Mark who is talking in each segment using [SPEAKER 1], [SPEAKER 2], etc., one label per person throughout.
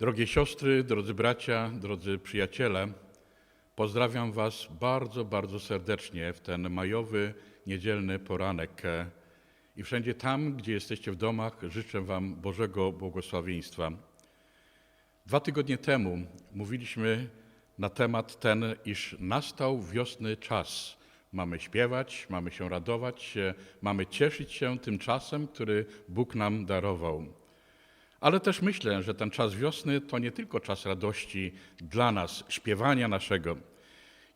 [SPEAKER 1] Drogie siostry, drodzy bracia, drodzy przyjaciele, pozdrawiam Was bardzo, bardzo serdecznie w ten majowy, niedzielny poranek. I wszędzie tam, gdzie jesteście w domach, życzę Wam Bożego błogosławieństwa. Dwa tygodnie temu mówiliśmy na temat ten, iż nastał wiosny czas. Mamy śpiewać, mamy się radować, mamy cieszyć się tym czasem, który Bóg nam darował. Ale też myślę, że ten czas wiosny to nie tylko czas radości dla nas, śpiewania naszego.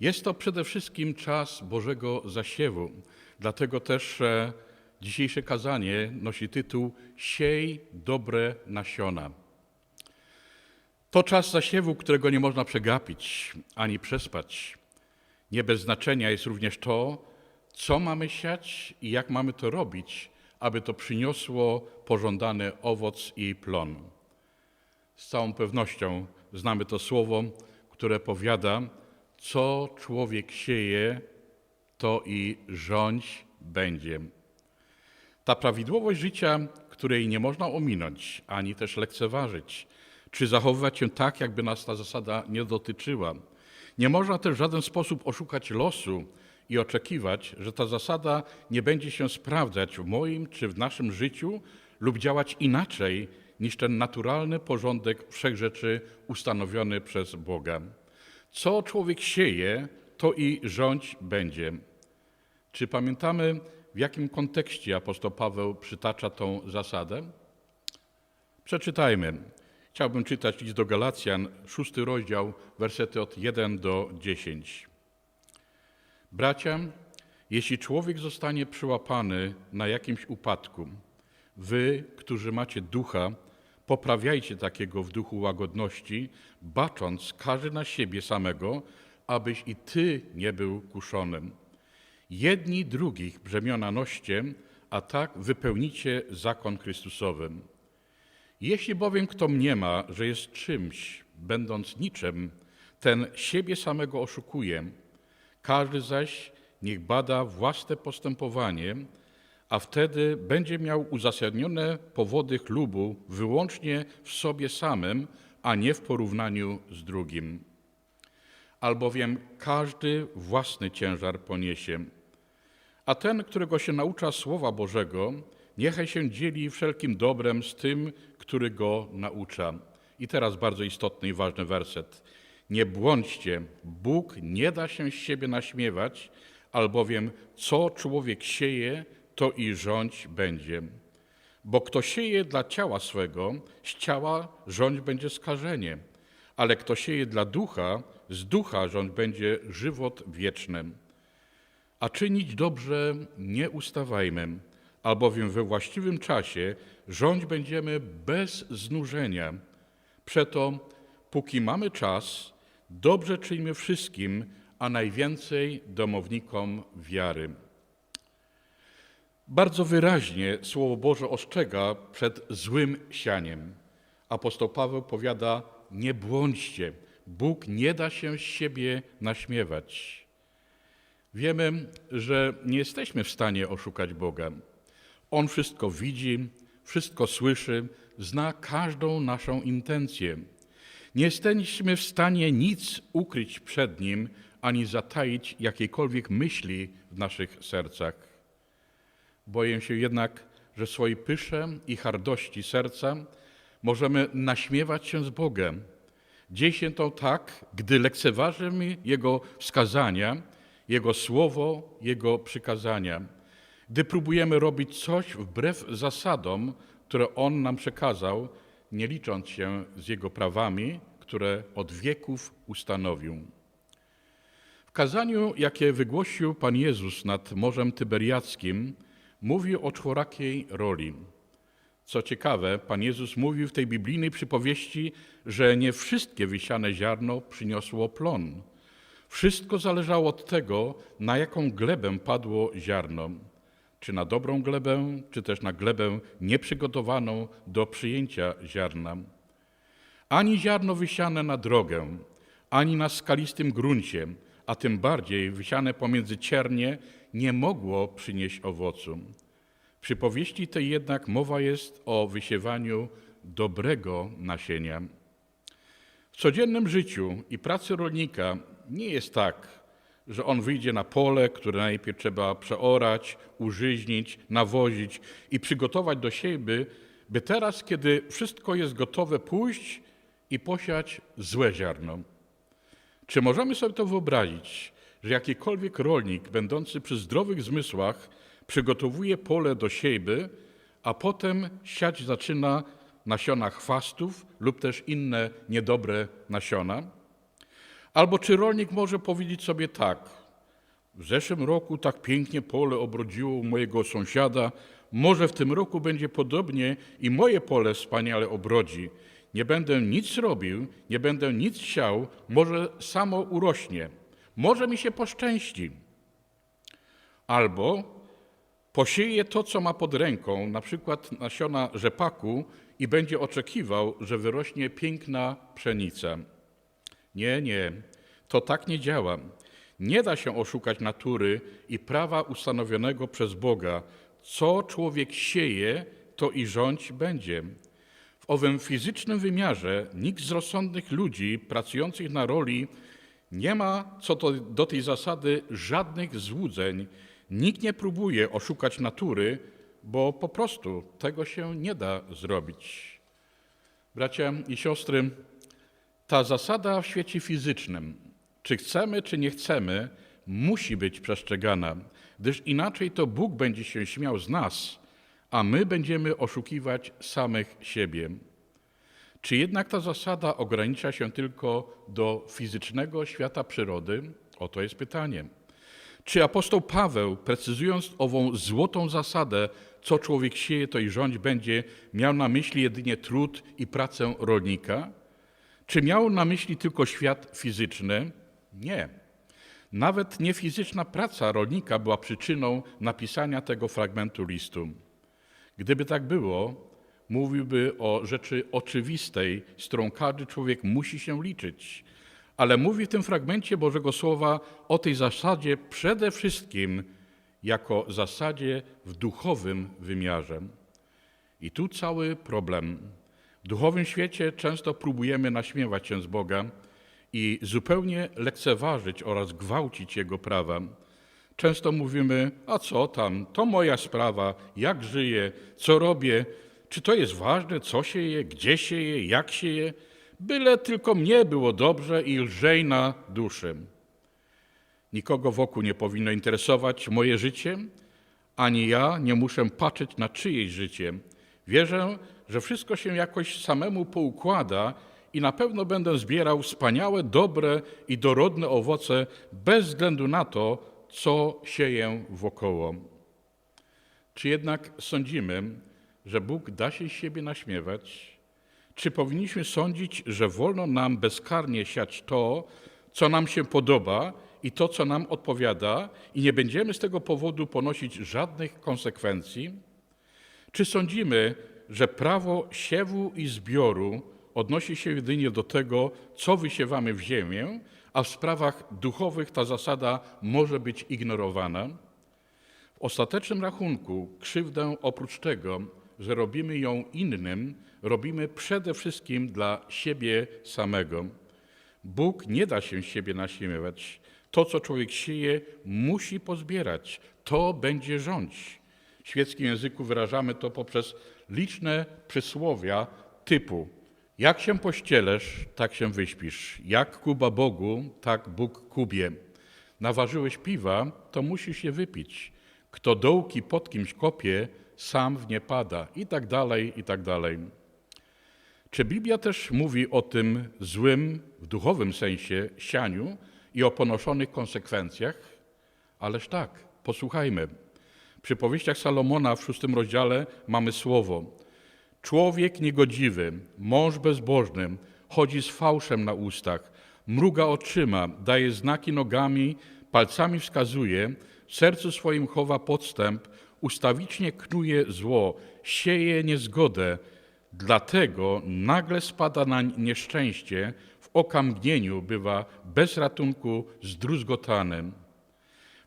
[SPEAKER 1] Jest to przede wszystkim czas Bożego zasiewu. Dlatego też e, dzisiejsze kazanie nosi tytuł Siej dobre nasiona. To czas zasiewu, którego nie można przegapić ani przespać. Nie bez znaczenia jest również to, co mamy siać i jak mamy to robić, aby to przyniosło pożądany owoc i plon. Z całą pewnością znamy to słowo, które powiada, co człowiek sieje, to i rządź będzie. Ta prawidłowość życia, której nie można ominąć, ani też lekceważyć, czy zachowywać się tak, jakby nas ta zasada nie dotyczyła. Nie można też w żaden sposób oszukać losu i oczekiwać, że ta zasada nie będzie się sprawdzać w moim czy w naszym życiu lub działać inaczej niż ten naturalny porządek wszechrzeczy ustanowiony przez Boga. Co człowiek sieje, to i rządź będzie. Czy pamiętamy, w jakim kontekście apostoł Paweł przytacza tą zasadę? Przeczytajmy. Chciałbym czytać list do Galacjan, szósty rozdział, wersety od 1 do 10. Bracia, jeśli człowiek zostanie przyłapany na jakimś upadku, wy, którzy macie ducha, poprawiajcie takiego w duchu łagodności, bacząc każdy na siebie samego, abyś i ty nie był kuszonym. Jedni drugich brzemiona noście, a tak wypełnicie zakon Chrystusowy. Jeśli bowiem kto mniema, że jest czymś, będąc niczym, ten siebie samego oszukuje. Każdy zaś niech bada własne postępowanie, a wtedy będzie miał uzasadnione powody chlubu wyłącznie w sobie samym, a nie w porównaniu z drugim. Albowiem każdy własny ciężar poniesie. A ten, którego się naucza Słowa Bożego, niechaj się dzieli wszelkim dobrem z tym, który go naucza. I teraz bardzo istotny i ważny werset. Nie błądźcie, Bóg nie da się z siebie naśmiewać, albowiem co człowiek sieje, to i rządź będzie. Bo kto sieje dla ciała swego, z ciała rządź będzie skażenie, ale kto sieje dla ducha, z ducha rządź będzie żywot wieczny. A czynić dobrze nie ustawajmy, albowiem we właściwym czasie rządź będziemy bez znużenia. Przeto, póki mamy czas, dobrze czyńmy wszystkim, a najwięcej domownikom wiary. Bardzo wyraźnie Słowo Boże ostrzega przed złym sianiem. Apostoł Paweł powiada: Nie błądźcie, Bóg nie da się z siebie naśmiewać. Wiemy, że nie jesteśmy w stanie oszukać Boga. On wszystko widzi, wszystko słyszy, zna każdą naszą intencję. Nie jesteśmy w stanie nic ukryć przed Nim, ani zataić jakiejkolwiek myśli w naszych sercach. Boję się jednak, że swojej pysze i hardości serca możemy naśmiewać się z Bogiem. Dzieje się to tak, gdy lekceważymy Jego wskazania, Jego słowo, Jego przykazania. Gdy próbujemy robić coś wbrew zasadom, które On nam przekazał, nie licząc się z Jego prawami, które od wieków ustanowił. W kazaniu, jakie wygłosił Pan Jezus nad Morzem Tyberiackim, mówi o czworakiej roli. Co ciekawe, Pan Jezus mówił w tej biblijnej przypowieści, że nie wszystkie wysiane ziarno przyniosło plon. Wszystko zależało od tego, na jaką glebę padło ziarno. Czy na dobrą glebę, czy też na glebę nieprzygotowaną do przyjęcia ziarna. Ani ziarno wysiane na drogę, ani na skalistym gruncie, a tym bardziej wysiane pomiędzy ciernie, nie mogło przynieść owocu. Przy powieści tej jednak mowa jest o wysiewaniu dobrego nasienia. W codziennym życiu i pracy rolnika nie jest tak, że on wyjdzie na pole, które najpierw trzeba przeorać, użyźnić, nawozić i przygotować do siebie, by teraz, kiedy wszystko jest gotowe, pójść i posiać złe ziarno. Czy możemy sobie to wyobrazić, że jakikolwiek rolnik, będący przy zdrowych zmysłach, przygotowuje pole do siejby, a potem siać zaczyna nasiona chwastów lub też inne niedobre nasiona? Albo czy rolnik może powiedzieć sobie tak, w zeszłym roku tak pięknie pole obrodziło mojego sąsiada, może w tym roku będzie podobnie i moje pole wspaniale obrodzi. Nie będę nic robił, nie będę nic siał, może samo urośnie, może mi się poszczęści. Albo posieje to, co ma pod ręką, na przykład nasiona rzepaku i będzie oczekiwał, że wyrośnie piękna pszenica. Nie, nie, to tak nie działa. Nie da się oszukać natury i prawa ustanowionego przez Boga. Co człowiek sieje, to i rządź będzie. W owym fizycznym wymiarze nikt z rozsądnych ludzi pracujących na roli nie ma co do, do tej zasady żadnych złudzeń. Nikt nie próbuje oszukać natury, bo po prostu tego się nie da zrobić. Bracia i siostry, ta zasada w świecie fizycznym, czy chcemy, czy nie chcemy, musi być przestrzegana, gdyż inaczej to Bóg będzie się śmiał z nas, a my będziemy oszukiwać samych siebie. Czy jednak ta zasada ogranicza się tylko do fizycznego świata przyrody? Oto jest pytanie. Czy apostoł Paweł, precyzując ową złotą zasadę, co człowiek sieje, to i rządź będzie, miał na myśli jedynie trud i pracę rolnika? Czy miał na myśli tylko świat fizyczny? Nie. Nawet niefizyczna praca rolnika była przyczyną napisania tego fragmentu listu. Gdyby tak było, mówiłby o rzeczy oczywistej, z którą każdy człowiek musi się liczyć. Ale mówi w tym fragmencie Bożego Słowa o tej zasadzie przede wszystkim jako zasadzie w duchowym wymiarze. I tu cały problem. W duchowym świecie często próbujemy naśmiewać się z Boga i zupełnie lekceważyć oraz gwałcić Jego prawa. Często mówimy, a co tam, to moja sprawa, jak żyję, co robię, czy to jest ważne, co się je, gdzie się je, jak się je, byle tylko mnie było dobrze i lżej na duszy. Nikogo wokół nie powinno interesować moje życie, ani ja nie muszę patrzeć na czyjeś życie. Wierzę, że wszystko się jakoś samemu poukłada i na pewno będę zbierał wspaniałe, dobre i dorodne owoce bez względu na to, co sieję wokoło. Czy jednak sądzimy, że Bóg da się z siebie naśmiewać? Czy powinniśmy sądzić, że wolno nam bezkarnie siać to, co nam się podoba i to, co nam odpowiada, i nie będziemy z tego powodu ponosić żadnych konsekwencji? Czy sądzimy, że prawo siewu i zbioru odnosi się jedynie do tego, co wysiewamy w ziemię, a w sprawach duchowych ta zasada może być ignorowana? W ostatecznym rachunku krzywdę oprócz tego, że robimy ją innym, robimy przede wszystkim dla siebie samego. Bóg nie da się siebie naśmiewać. To, co człowiek sieje, musi pozbierać. To będzie rządź. W świeckim języku wyrażamy to poprzez liczne przysłowia typu jak się pościelesz, tak się wyśpisz. Jak Kuba Bogu, tak Bóg Kubie. Naważyłeś piwa, to musisz się wypić. Kto dołki pod kimś kopie, sam w nie pada. I tak dalej, i tak dalej. Czy Biblia też mówi o tym złym, w duchowym sensie, sianiu i o ponoszonych konsekwencjach? Ależ tak, posłuchajmy. Przy powieściach Salomona w szóstym rozdziale mamy słowo. Człowiek niegodziwy, mąż bezbożny, chodzi z fałszem na ustach, mruga oczyma, daje znaki nogami, palcami wskazuje, w sercu swoim chowa podstęp, ustawicznie knuje zło, sieje niezgodę, dlatego nagle spada nań nieszczęście, w okamgnieniu bywa bez ratunku zdruzgotanym.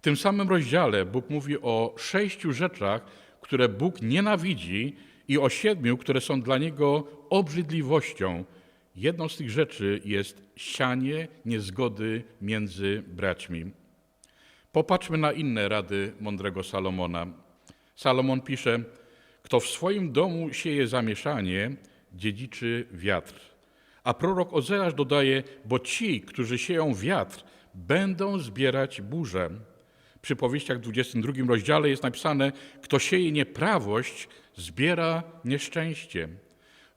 [SPEAKER 1] Tym samym rozdziale Bóg mówi o sześciu rzeczach, które Bóg nienawidzi i o siedmiu, które są dla Niego obrzydliwością. jedną z tych rzeczy jest sianie niezgody między braćmi. Popatrzmy na inne rady mądrego Salomona. Salomon pisze: Kto w swoim domu sieje zamieszanie, dziedziczy wiatr. A prorok Ozeasz dodaje: Bo ci, którzy sieją wiatr, będą zbierać burzę. Przy powieściach w 22 rozdziale jest napisane: Kto sieje nieprawość, zbiera nieszczęście.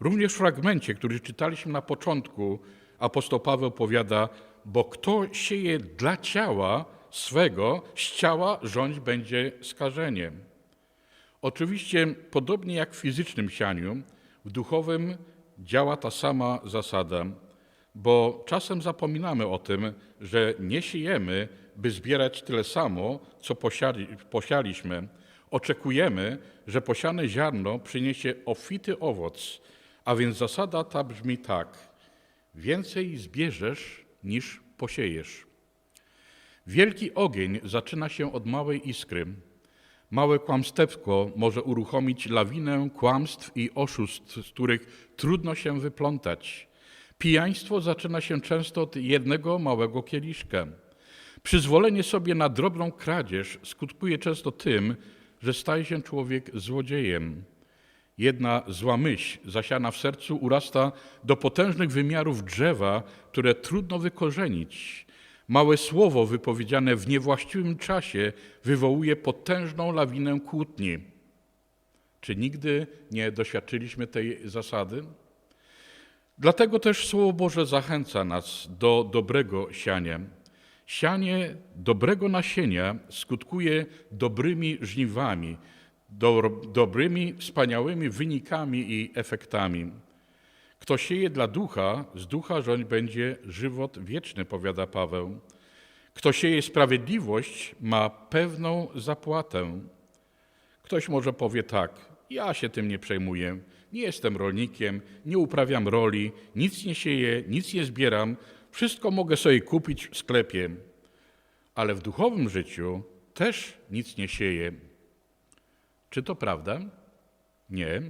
[SPEAKER 1] Również w fragmencie, który czytaliśmy na początku, apostoł Paweł powiada: Bo kto sieje dla ciała swego, z ciała rządź będzie skażeniem. Oczywiście, podobnie jak w fizycznym sianiu, w duchowym działa ta sama zasada, bo czasem zapominamy o tym, że nie siejemy, by zbierać tyle samo, co posiali, posialiśmy. Oczekujemy, że posiane ziarno przyniesie obfity owoc, a więc zasada ta brzmi tak: więcej zbierzesz niż posiejesz. Wielki ogień zaczyna się od małej iskry. Małe kłamstewko może uruchomić lawinę kłamstw i oszustw, z których trudno się wyplątać. Pijaństwo zaczyna się często od jednego małego kieliszka. Przyzwolenie sobie na drobną kradzież skutkuje często tym, że staje się człowiek złodziejem. Jedna zła myśl zasiana w sercu urasta do potężnych wymiarów drzewa, które trudno wykorzenić. Małe słowo wypowiedziane w niewłaściwym czasie wywołuje potężną lawinę kłótni. Czy nigdy nie doświadczyliśmy tej zasady? Dlatego też Słowo Boże zachęca nas do dobrego siania. Sianie dobrego nasienia skutkuje dobrymi żniwami, do, dobrymi, wspaniałymi wynikami i efektami. Kto sieje dla ducha, z ducha rządź będzie żywot wieczny, powiada Paweł. Kto sieje sprawiedliwość, ma pewną zapłatę. Ktoś może powie tak: Ja się tym nie przejmuję. Nie jestem rolnikiem, nie uprawiam roli, nic nie sieję, nic nie zbieram, wszystko mogę sobie kupić w sklepie. Ale w duchowym życiu też nic nie sieję. Czy to prawda? Nie.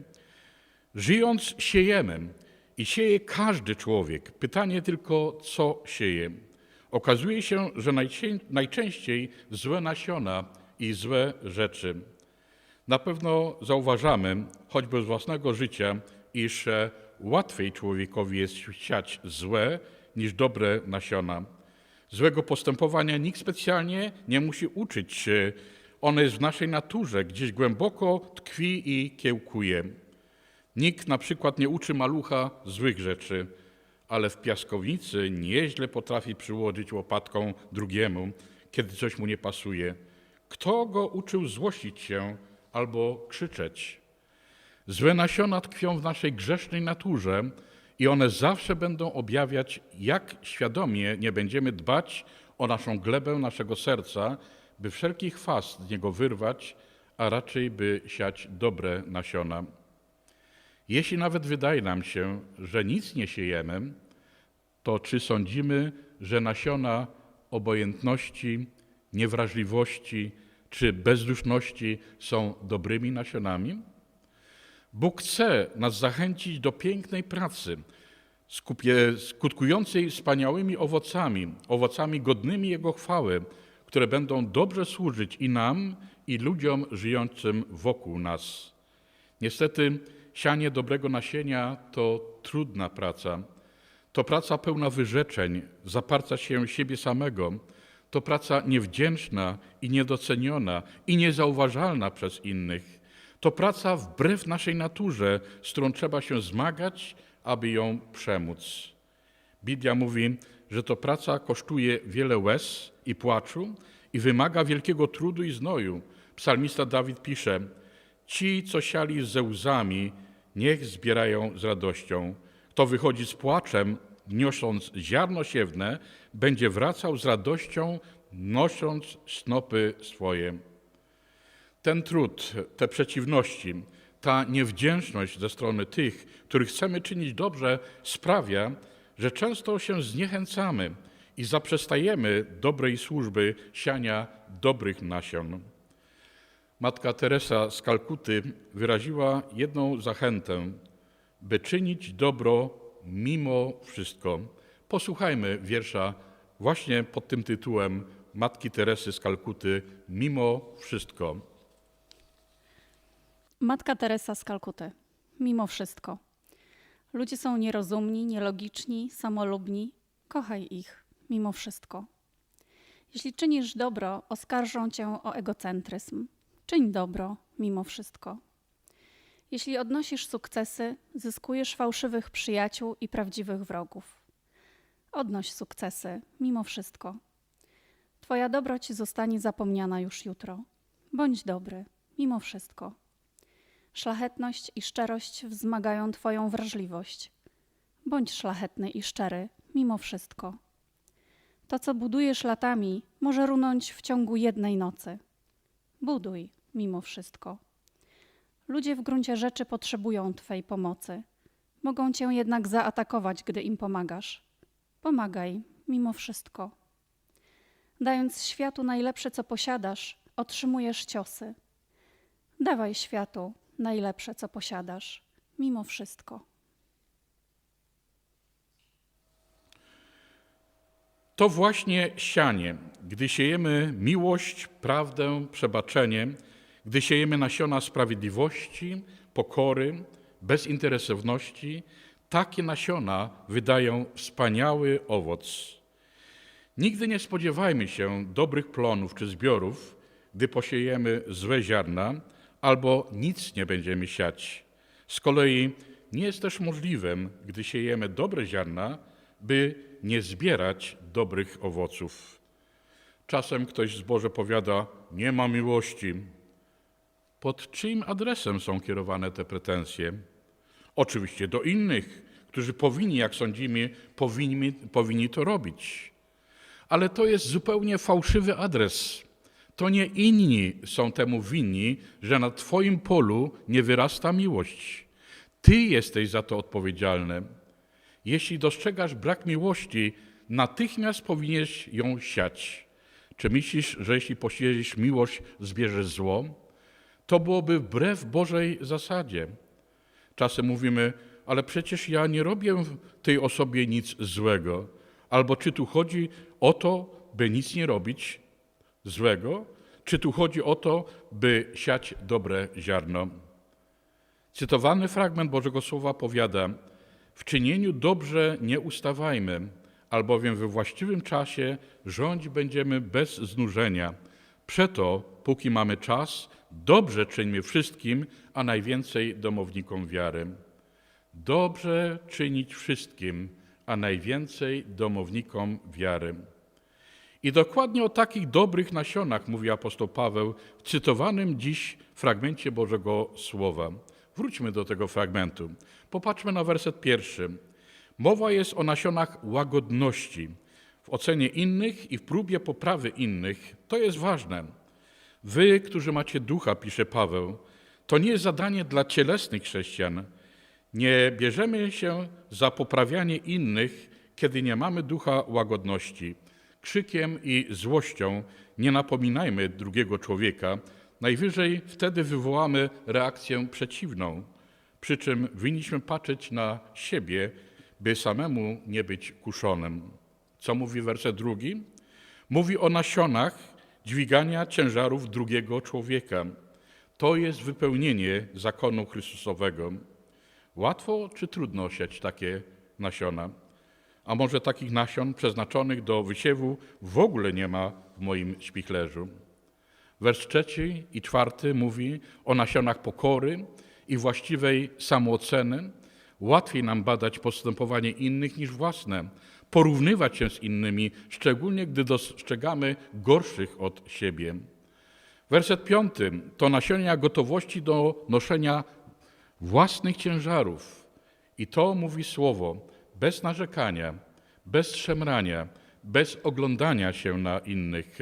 [SPEAKER 1] Żyjąc, siejemy. I sieje każdy człowiek. Pytanie tylko, co sieje. Okazuje się, że najczęściej złe nasiona i złe rzeczy. Na pewno zauważamy, choćby z własnego życia, iż łatwiej człowiekowi jest siać złe niż dobre nasiona. Złego postępowania nikt specjalnie nie musi uczyć się. Ono jest w naszej naturze, gdzieś głęboko tkwi i kiełkuje. Nikt na przykład nie uczy malucha złych rzeczy, ale w piaskownicy nieźle potrafi przyłożyć łopatką drugiemu, kiedy coś mu nie pasuje. Kto go uczył złościć się albo krzyczeć? Złe nasiona tkwią w naszej grzesznej naturze i one zawsze będą objawiać, jak świadomie nie będziemy dbać o naszą glebę naszego serca, by wszelki chwast z niego wyrwać, a raczej by siać dobre nasiona. Jeśli nawet wydaje nam się, że nic nie siejemy, to czy sądzimy, że nasiona obojętności, niewrażliwości czy bezduszności są dobrymi nasionami? Bóg chce nas zachęcić do pięknej pracy, skutkującej wspaniałymi owocami, owocami godnymi Jego chwały, które będą dobrze służyć i nam, i ludziom żyjącym wokół nas. Niestety, Sianie dobrego nasienia to trudna praca. To praca pełna wyrzeczeń, zaparcia się siebie samego. To praca niewdzięczna i niedoceniona i niezauważalna przez innych. To praca wbrew naszej naturze, z którą trzeba się zmagać, aby ją przemóc. Biblia mówi, że to praca kosztuje wiele łez i płaczu i wymaga wielkiego trudu i znoju. Psalmista Dawid pisze: Ci, co siali ze łzami, niech zbierają z radością. Kto wychodzi z płaczem, niosąc ziarno siewne, będzie wracał z radością, nosząc snopy swoje. Ten trud, te przeciwności, ta niewdzięczność ze strony tych, których chcemy czynić dobrze, sprawia, że często się zniechęcamy i zaprzestajemy dobrej służby siania dobrych nasion. Matka Teresa z Kalkuty wyraziła jedną zachętę, by czynić dobro mimo wszystko. Posłuchajmy wiersza właśnie pod tym tytułem Matki Teresy z Kalkuty, mimo wszystko.
[SPEAKER 2] Matka Teresa z Kalkuty. Mimo wszystko. Ludzie są nierozumni, nielogiczni, samolubni. Kochaj ich, mimo wszystko. Jeśli czynisz dobro, oskarżą cię o egocentryzm. Czyń dobro, mimo wszystko. Jeśli odnosisz sukcesy, zyskujesz fałszywych przyjaciół i prawdziwych wrogów. Odnoś sukcesy, mimo wszystko. Twoja dobroć zostanie zapomniana już jutro. Bądź dobry, mimo wszystko. Szlachetność i szczerość wzmagają Twoją wrażliwość. Bądź szlachetny i szczery, mimo wszystko. To, co budujesz latami, może runąć w ciągu jednej nocy. Buduj, mimo wszystko. Ludzie w gruncie rzeczy potrzebują Twej pomocy. Mogą Cię jednak zaatakować, gdy im pomagasz. Pomagaj, mimo wszystko. Dając światu najlepsze, co posiadasz, otrzymujesz ciosy. Dawaj światu najlepsze, co posiadasz, mimo wszystko.
[SPEAKER 1] To właśnie sianie, gdy siejemy miłość, prawdę, przebaczenie, gdy siejemy nasiona sprawiedliwości, pokory, bezinteresowności, takie nasiona wydają wspaniały owoc. Nigdy nie spodziewajmy się dobrych plonów czy zbiorów, gdy posiejemy złe ziarna albo nic nie będziemy siać. Z kolei nie jest też możliwym, gdy siejemy dobre ziarna, by nie zbierać dobrych owoców. Czasem ktoś z Boże powiada: Nie ma miłości. Pod czyim adresem są kierowane te pretensje? Oczywiście do innych, którzy powinni, jak sądzimy, powinni, powinni to robić. Ale to jest zupełnie fałszywy adres. To nie inni są temu winni, że na Twoim polu nie wyrasta miłość. Ty jesteś za to odpowiedzialny. Jeśli dostrzegasz brak miłości, natychmiast powinieneś ją siać. Czy myślisz, że jeśli posiejesz miłość, zbierzesz zło? To byłoby wbrew Bożej zasadzie. Czasem mówimy, ale przecież ja nie robię tej osobie nic złego. Albo czy tu chodzi o to, by nic nie robić złego, czy tu chodzi o to, by siać dobre ziarno? Cytowany fragment Bożego Słowa powiada: W czynieniu dobrze nie ustawajmy, albowiem we właściwym czasie rządzić będziemy bez znużenia. Przeto, póki mamy czas, dobrze czyńmy wszystkim, a najwięcej domownikom wiary. Dobrze czynić wszystkim, a najwięcej domownikom wiary. I dokładnie o takich dobrych nasionach mówi apostoł Paweł w cytowanym dziś fragmencie Bożego Słowa. Wróćmy do tego fragmentu. Popatrzmy na werset pierwszy. Mowa jest o nasionach łagodności, w ocenie innych i w próbie poprawy innych. To jest ważne. Wy, którzy macie ducha, pisze Paweł, to nie jest zadanie dla cielesnych chrześcijan. Nie bierzemy się za poprawianie innych, kiedy nie mamy ducha łagodności. Krzykiem i złością nie napominajmy drugiego człowieka, najwyżej wtedy wywołamy reakcję przeciwną. Przy czym winniśmy patrzeć na siebie, by samemu nie być kuszonym. Co mówi werset drugi? Mówi o nasionach dźwigania ciężarów drugiego człowieka. To jest wypełnienie zakonu Chrystusowego. Łatwo czy trudno siać takie nasiona? A może takich nasion przeznaczonych do wysiewu w ogóle nie ma w moim śpichlerzu? Wers trzeci i czwarty mówi o nasionach pokory i właściwej samooceny. Łatwiej nam badać postępowanie innych niż własne, porównywać się z innymi, szczególnie gdy dostrzegamy gorszych od siebie. Werset piąty to nasienia gotowości do noszenia własnych ciężarów. I to mówi słowo bez narzekania, bez szemrania, bez oglądania się na innych.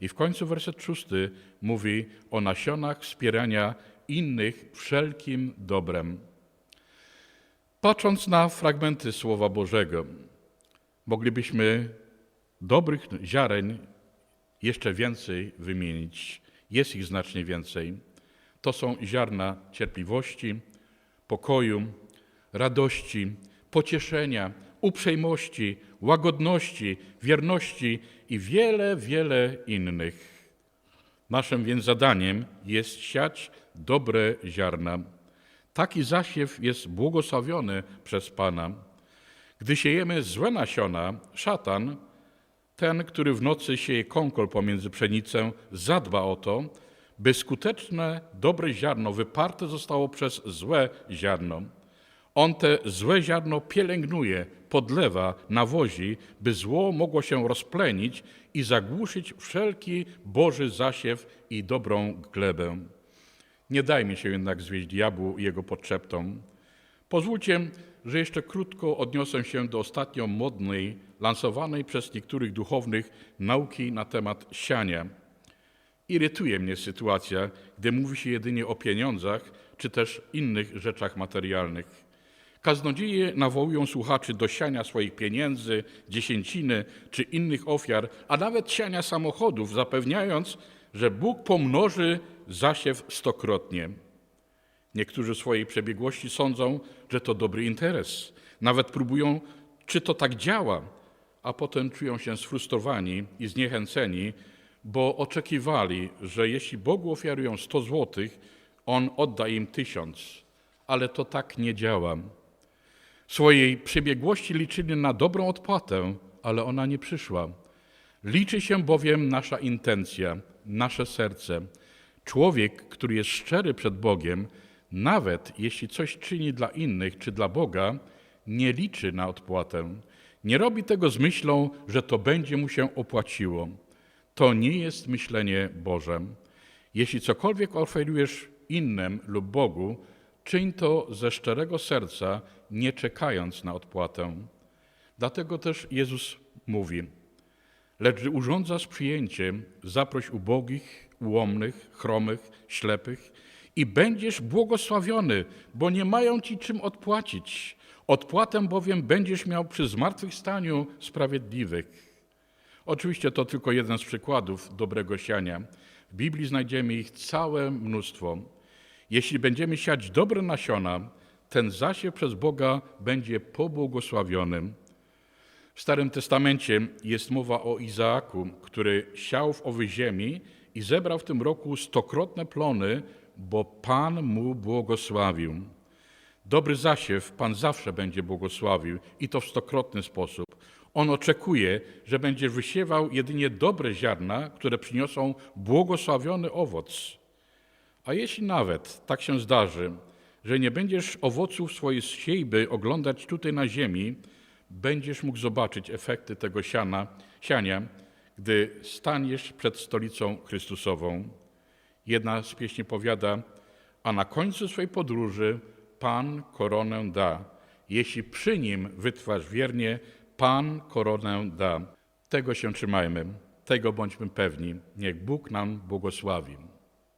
[SPEAKER 1] I w końcu werset szósty mówi o nasionach wspierania innych wszelkim dobrem. Patrząc na fragmenty Słowa Bożego, moglibyśmy dobrych ziaren jeszcze więcej wymienić. Jest ich znacznie więcej. To są ziarna cierpliwości, pokoju, radości, pocieszenia, uprzejmości, łagodności, wierności i wiele, wiele innych. Naszym więc zadaniem jest siać dobre ziarna. Taki zasiew jest błogosławiony przez Pana. Gdy siejemy złe nasiona, szatan, ten, który w nocy sieje kąkol pomiędzy pszenicę, zadba o to, by skuteczne, dobre ziarno wyparte zostało przez złe ziarno. On te złe ziarno pielęgnuje, podlewa, nawozi, by zło mogło się rozplenić i zagłuszyć wszelki Boży zasiew i dobrą glebę. Nie dajmy się jednak zwieść diabłu i jego podszeptom. Pozwólcie, że jeszcze krótko odniosę się do ostatnio modnej, lansowanej przez niektórych duchownych nauki na temat siania. Irytuje mnie sytuacja, gdy mówi się jedynie o pieniądzach czy też innych rzeczach materialnych. Kaznodzieje nawołują słuchaczy do siania swoich pieniędzy, dziesięciny czy innych ofiar, a nawet siania samochodów, zapewniając, że Bóg pomnoży zasiew stokrotnie. Niektórzy w swojej przebiegłości sądzą, że to dobry interes. Nawet próbują, czy to tak działa, a potem czują się sfrustrowani i zniechęceni, bo oczekiwali, że jeśli Bogu ofiarują 100 złotych, On odda im tysiąc. Ale to tak nie działa. Swojej przebiegłości liczyli na dobrą odpłatę, ale ona nie przyszła. Liczy się bowiem nasza intencja, nasze serce. Człowiek, który jest szczery przed Bogiem, nawet jeśli coś czyni dla innych czy dla Boga, nie liczy na odpłatę. Nie robi tego z myślą, że to będzie mu się opłaciło. To nie jest myślenie Boże. Jeśli cokolwiek oferujesz innym lub Bogu, czyń to ze szczerego serca, nie czekając na odpłatę. Dlatego też Jezus mówi: Lecz gdy urządzasz przyjęcie, zaproś ubogich, ułomnych, chromych, ślepych i będziesz błogosławiony, bo nie mają ci czym odpłacić. Odpłatę bowiem będziesz miał przy zmartwychwstaniu sprawiedliwych. Oczywiście to tylko jeden z przykładów dobrego siania. W Biblii znajdziemy ich całe mnóstwo. Jeśli będziemy siać dobre nasiona, ten zasiew przez Boga będzie pobłogosławionym. W Starym Testamencie jest mowa o Izaaku, który siał w owej ziemi i zebrał w tym roku stokrotne plony, bo Pan mu błogosławił. Dobry zasiew Pan zawsze będzie błogosławił i to w stokrotny sposób. On oczekuje, że będzie wysiewał jedynie dobre ziarna, które przyniosą błogosławiony owoc. A jeśli nawet tak się zdarzy, że nie będziesz owoców swojej siejby oglądać tutaj na ziemi, będziesz mógł zobaczyć efekty tego siana, siania, gdy staniesz przed stolicą Chrystusową. Jedna z pieśni powiada, a na końcu swojej podróży Pan koronę da. Jeśli przy nim wytrwasz wiernie, Pan koronę da. Tego się trzymajmy, tego bądźmy pewni. Niech Bóg nam błogosławi.